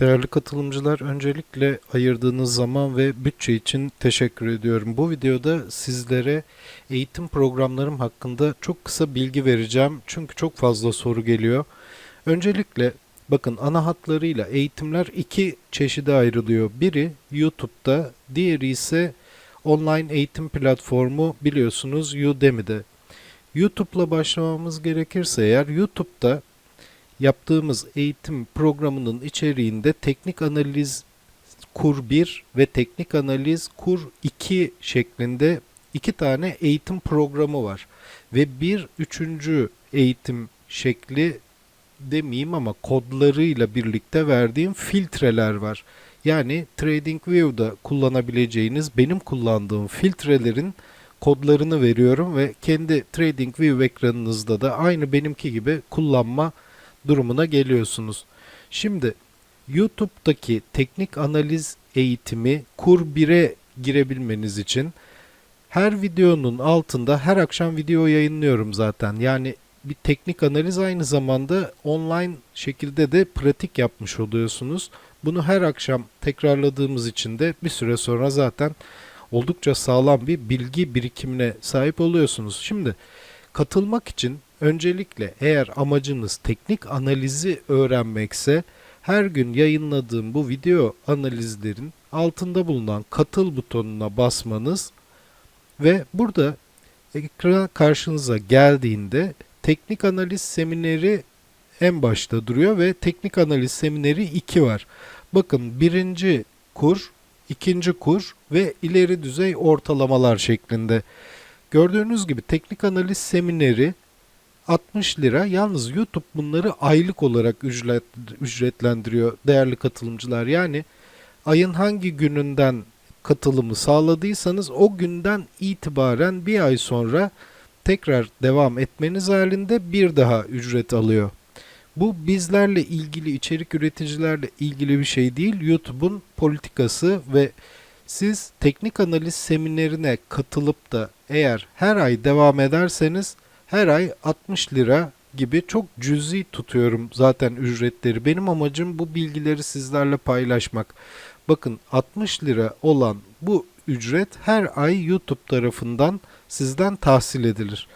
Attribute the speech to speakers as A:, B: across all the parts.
A: Değerli katılımcılar, öncelikle ayırdığınız zaman ve bütçe için teşekkür ediyorum. Bu videoda sizlere eğitim programlarım hakkında çok kısa bilgi vereceğim. Çünkü çok fazla soru geliyor. Öncelikle bakın ana hatlarıyla eğitimler iki çeşide ayrılıyor. Biri YouTube'da, diğeri ise online eğitim platformu biliyorsunuz Udemy'de. YouTube'la başlamamız gerekirse eğer YouTube'da yaptığımız eğitim programının içeriğinde teknik analiz kur 1 ve teknik analiz kur 2 şeklinde iki tane eğitim programı var. Ve bir üçüncü eğitim şekli demeyeyim ama kodlarıyla birlikte verdiğim filtreler var. Yani TradingView'da kullanabileceğiniz benim kullandığım filtrelerin kodlarını veriyorum ve kendi TradingView ekranınızda da aynı benimki gibi kullanma durumuna geliyorsunuz. Şimdi YouTube'daki teknik analiz eğitimi kur 1'e girebilmeniz için her videonun altında her akşam video yayınlıyorum zaten. Yani bir teknik analiz aynı zamanda online şekilde de pratik yapmış oluyorsunuz. Bunu her akşam tekrarladığımız için de bir süre sonra zaten oldukça sağlam bir bilgi birikimine sahip oluyorsunuz. Şimdi katılmak için öncelikle eğer amacınız teknik analizi öğrenmekse her gün yayınladığım bu video analizlerin altında bulunan katıl butonuna basmanız ve burada ekran karşınıza geldiğinde teknik analiz semineri en başta duruyor ve teknik analiz semineri 2 var. Bakın birinci kur, ikinci kur ve ileri düzey ortalamalar şeklinde. Gördüğünüz gibi teknik analiz semineri 60 lira. Yalnız YouTube bunları aylık olarak ücret, ücretlendiriyor değerli katılımcılar. Yani ayın hangi gününden katılımı sağladıysanız o günden itibaren bir ay sonra tekrar devam etmeniz halinde bir daha ücret alıyor. Bu bizlerle ilgili içerik üreticilerle ilgili bir şey değil. YouTube'un politikası ve siz teknik analiz seminerine katılıp da eğer her ay devam ederseniz her ay 60 lira gibi çok cüzi tutuyorum zaten ücretleri. Benim amacım bu bilgileri sizlerle paylaşmak. Bakın 60 lira olan bu ücret her ay YouTube tarafından sizden tahsil edilir.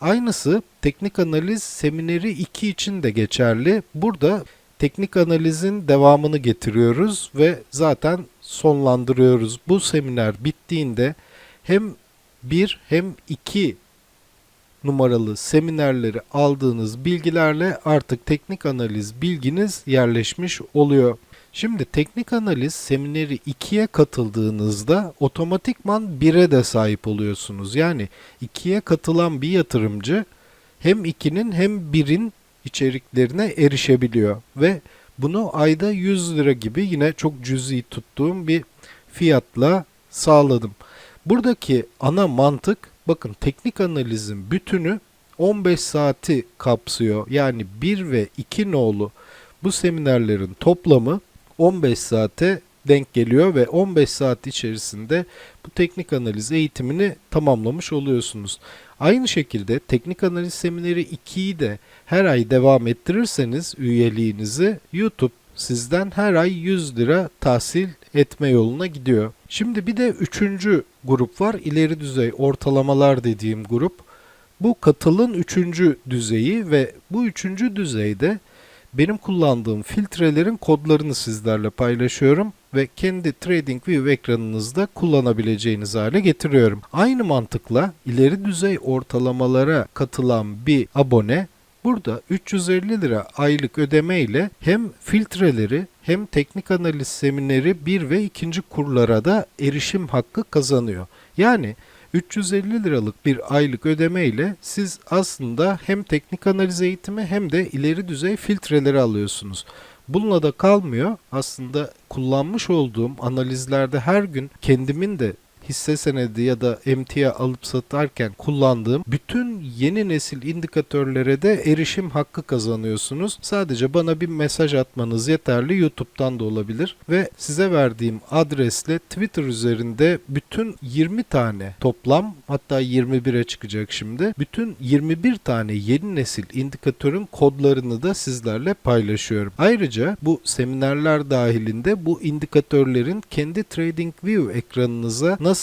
A: Aynısı teknik analiz semineri 2 için de geçerli. Burada teknik analizin devamını getiriyoruz ve zaten sonlandırıyoruz. Bu seminer bittiğinde hem 1 hem 2 numaralı seminerleri aldığınız bilgilerle artık teknik analiz bilginiz yerleşmiş oluyor. Şimdi teknik analiz semineri 2'ye katıldığınızda otomatikman 1'e de sahip oluyorsunuz. Yani 2'ye katılan bir yatırımcı hem 2'nin hem 1'in içeriklerine erişebiliyor ve bunu ayda 100 lira gibi yine çok cüzi tuttuğum bir fiyatla sağladım. Buradaki ana mantık bakın teknik analizin bütünü 15 saati kapsıyor. Yani 1 ve 2 nolu bu seminerlerin toplamı 15 saate denk geliyor ve 15 saat içerisinde bu teknik analiz eğitimini tamamlamış oluyorsunuz. Aynı şekilde teknik analiz semineri 2'yi de her ay devam ettirirseniz üyeliğinizi YouTube sizden her ay 100 lira tahsil etme yoluna gidiyor. Şimdi bir de üçüncü grup var. İleri düzey ortalamalar dediğim grup. Bu katılın üçüncü düzeyi ve bu üçüncü düzeyde benim kullandığım filtrelerin kodlarını sizlerle paylaşıyorum ve kendi TradingView ekranınızda kullanabileceğiniz hale getiriyorum. Aynı mantıkla ileri düzey ortalamalara katılan bir abone burada 350 lira aylık ödeme ile hem filtreleri hem teknik analiz semineri 1 ve 2. kurlara da erişim hakkı kazanıyor. Yani 350 liralık bir aylık ödeme ile siz aslında hem teknik analiz eğitimi hem de ileri düzey filtreleri alıyorsunuz. Bununla da kalmıyor. Aslında kullanmış olduğum analizlerde her gün kendimin de hisse senedi ya da emtia alıp satarken kullandığım bütün yeni nesil indikatörlere de erişim hakkı kazanıyorsunuz. Sadece bana bir mesaj atmanız yeterli. YouTube'dan da olabilir ve size verdiğim adresle Twitter üzerinde bütün 20 tane toplam hatta 21'e çıkacak şimdi. Bütün 21 tane yeni nesil indikatörün kodlarını da sizlerle paylaşıyorum. Ayrıca bu seminerler dahilinde bu indikatörlerin kendi TradingView ekranınıza nasıl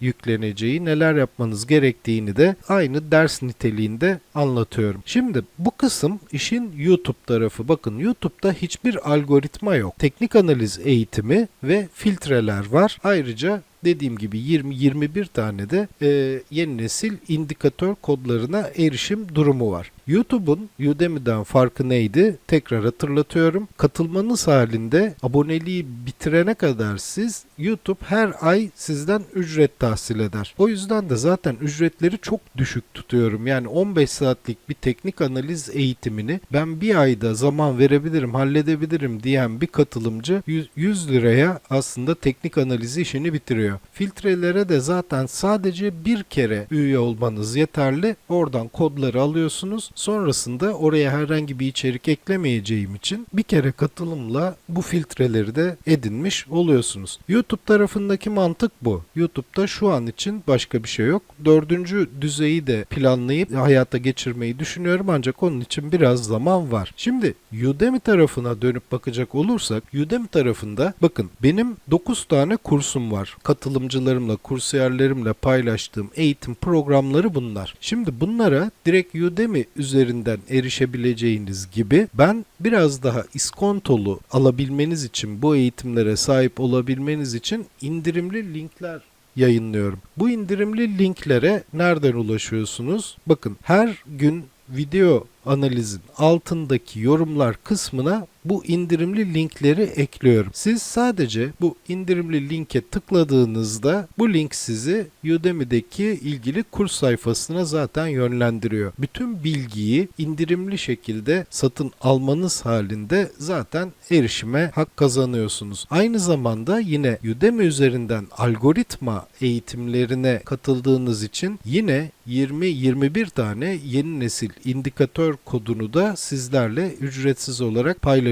A: yükleneceği, neler yapmanız gerektiğini de aynı ders niteliğinde anlatıyorum. Şimdi bu kısım işin YouTube tarafı. Bakın YouTube'da hiçbir algoritma yok. Teknik analiz eğitimi ve filtreler var. Ayrıca dediğim gibi 20-21 tane de e, yeni nesil indikatör kodlarına erişim durumu var. YouTube'un Udemy'den farkı neydi? Tekrar hatırlatıyorum. Katılmanız halinde aboneliği bitirene kadar siz YouTube her ay sizden ücret tahsil eder. O yüzden de zaten ücretleri çok düşük tutuyorum. Yani 15 saatlik bir teknik analiz eğitimini ben bir ayda zaman verebilirim, halledebilirim diyen bir katılımcı 100, 100 liraya aslında teknik analizi işini bitiriyor. Filtrelere de zaten sadece bir kere üye olmanız yeterli. Oradan kodları alıyorsunuz. Sonrasında oraya herhangi bir içerik eklemeyeceğim için bir kere katılımla bu filtreleri de edinmiş oluyorsunuz. YouTube tarafındaki mantık bu. YouTube'da şu an için başka bir şey yok. Dördüncü düzeyi de planlayıp hayata geçirmeyi düşünüyorum ancak onun için biraz zaman var. Şimdi Udemy tarafına dönüp bakacak olursak Udemy tarafında bakın benim 9 tane kursum var. Katılımcılarımla, kursiyerlerimle paylaştığım eğitim programları bunlar. Şimdi bunlara direkt Udemy üzerinden erişebileceğiniz gibi ben biraz daha iskontolu alabilmeniz için bu eğitimlere sahip olabilmeniz için indirimli linkler yayınlıyorum. Bu indirimli linklere nereden ulaşıyorsunuz? Bakın her gün video analizin altındaki yorumlar kısmına bu indirimli linkleri ekliyorum. Siz sadece bu indirimli linke tıkladığınızda bu link sizi Udemy'deki ilgili kurs sayfasına zaten yönlendiriyor. Bütün bilgiyi indirimli şekilde satın almanız halinde zaten erişime hak kazanıyorsunuz. Aynı zamanda yine Udemy üzerinden algoritma eğitimlerine katıldığınız için yine 20-21 tane yeni nesil indikatör kodunu da sizlerle ücretsiz olarak paylaşıyorum.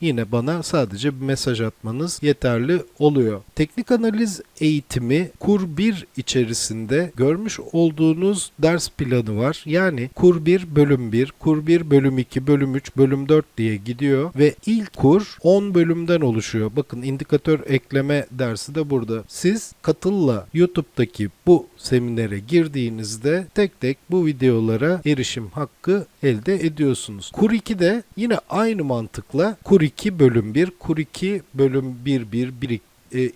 A: Yine bana sadece bir mesaj atmanız yeterli oluyor. Teknik analiz eğitimi kur 1 içerisinde görmüş olduğunuz ders planı var. Yani kur 1 bölüm 1, kur 1 bölüm 2, bölüm 3, bölüm 4 diye gidiyor ve ilk kur 10 bölümden oluşuyor. Bakın indikatör ekleme dersi de burada. Siz katılla YouTube'daki bu seminere girdiğinizde tek tek bu videolara erişim hakkı elde ediyorsunuz. Kur 2'de yine aynı mantıkla kur 2 bölüm 1, kur 2 bölüm 1 1 1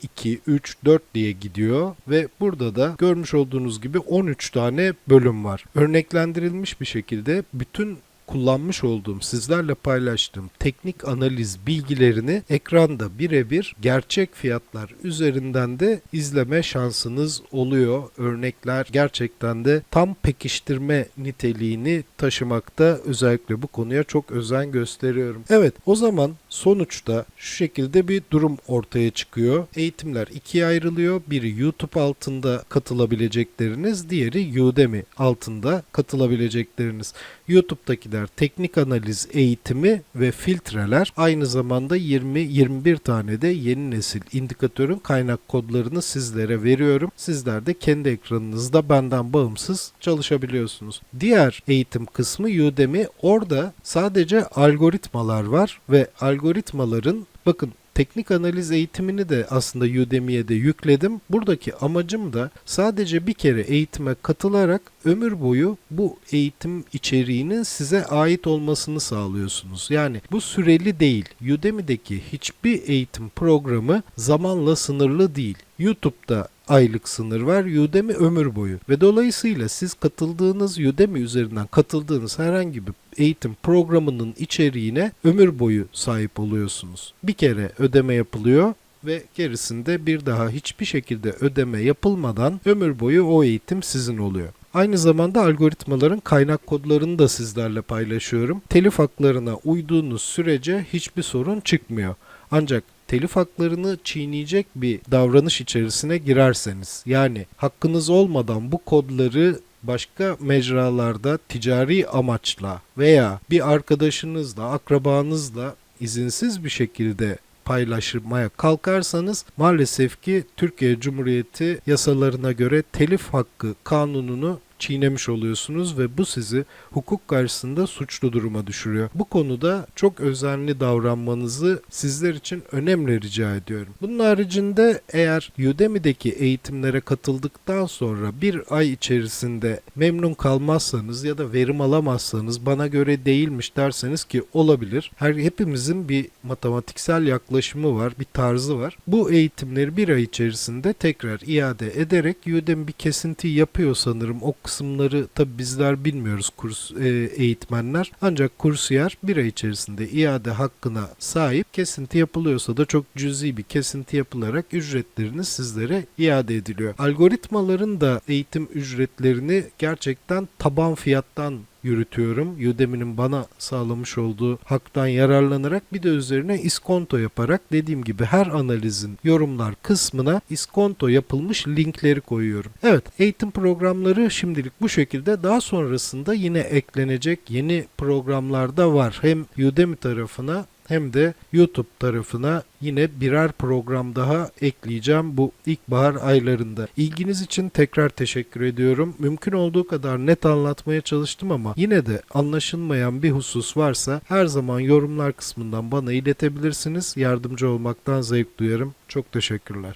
A: 2, 3, 4 diye gidiyor ve burada da görmüş olduğunuz gibi 13 tane bölüm var. Örneklendirilmiş bir şekilde bütün kullanmış olduğum, sizlerle paylaştığım teknik analiz bilgilerini ekranda birebir gerçek fiyatlar üzerinden de izleme şansınız oluyor. Örnekler gerçekten de tam pekiştirme niteliğini taşımakta. Özellikle bu konuya çok özen gösteriyorum. Evet, o zaman sonuçta şu şekilde bir durum ortaya çıkıyor. Eğitimler ikiye ayrılıyor. Biri YouTube altında katılabilecekleriniz, diğeri Udemy altında katılabilecekleriniz. YouTube'dakiler teknik analiz eğitimi ve filtreler aynı zamanda 20-21 tane de yeni nesil indikatörün kaynak kodlarını sizlere veriyorum. Sizler de kendi ekranınızda benden bağımsız çalışabiliyorsunuz. Diğer eğitim kısmı Udemy. Orada sadece algoritmalar var ve algoritmaların bakın teknik analiz eğitimini de aslında Udemy'ye de yükledim. Buradaki amacım da sadece bir kere eğitime katılarak ömür boyu bu eğitim içeriğinin size ait olmasını sağlıyorsunuz. Yani bu süreli değil. Udemy'deki hiçbir eğitim programı zamanla sınırlı değil. YouTube'da aylık sınır var. Udemy ömür boyu. Ve dolayısıyla siz katıldığınız Udemy üzerinden katıldığınız herhangi bir eğitim programının içeriğine ömür boyu sahip oluyorsunuz. Bir kere ödeme yapılıyor ve gerisinde bir daha hiçbir şekilde ödeme yapılmadan ömür boyu o eğitim sizin oluyor. Aynı zamanda algoritmaların kaynak kodlarını da sizlerle paylaşıyorum. Telif haklarına uyduğunuz sürece hiçbir sorun çıkmıyor. Ancak telif haklarını çiğneyecek bir davranış içerisine girerseniz yani hakkınız olmadan bu kodları başka mecralarda ticari amaçla veya bir arkadaşınızla, akrabanızla izinsiz bir şekilde paylaşmaya kalkarsanız maalesef ki Türkiye Cumhuriyeti yasalarına göre telif hakkı kanununu çiğnemiş oluyorsunuz ve bu sizi hukuk karşısında suçlu duruma düşürüyor. Bu konuda çok özenli davranmanızı sizler için önemli rica ediyorum. Bunun haricinde eğer Udemy'deki eğitimlere katıldıktan sonra bir ay içerisinde memnun kalmazsanız ya da verim alamazsanız bana göre değilmiş derseniz ki olabilir. Her hepimizin bir matematiksel yaklaşımı var, bir tarzı var. Bu eğitimleri bir ay içerisinde tekrar iade ederek Udemy bir kesinti yapıyor sanırım. O kısımları tabi bizler bilmiyoruz kurs e, eğitmenler. Ancak kursiyer bir ay içerisinde iade hakkına sahip. Kesinti yapılıyorsa da çok cüzi bir kesinti yapılarak ücretleriniz sizlere iade ediliyor. Algoritmaların da eğitim ücretlerini gerçekten taban fiyattan yürütüyorum. Udemy'nin bana sağlamış olduğu haktan yararlanarak bir de üzerine iskonto yaparak dediğim gibi her analizin yorumlar kısmına iskonto yapılmış linkleri koyuyorum. Evet eğitim programları şimdilik bu şekilde daha sonrasında yine eklenecek yeni programlar da var. Hem Udemy tarafına hem de YouTube tarafına yine birer program daha ekleyeceğim bu ilkbahar aylarında. İlginiz için tekrar teşekkür ediyorum. Mümkün olduğu kadar net anlatmaya çalıştım ama yine de anlaşılmayan bir husus varsa her zaman yorumlar kısmından bana iletebilirsiniz. Yardımcı olmaktan zevk duyarım. Çok teşekkürler.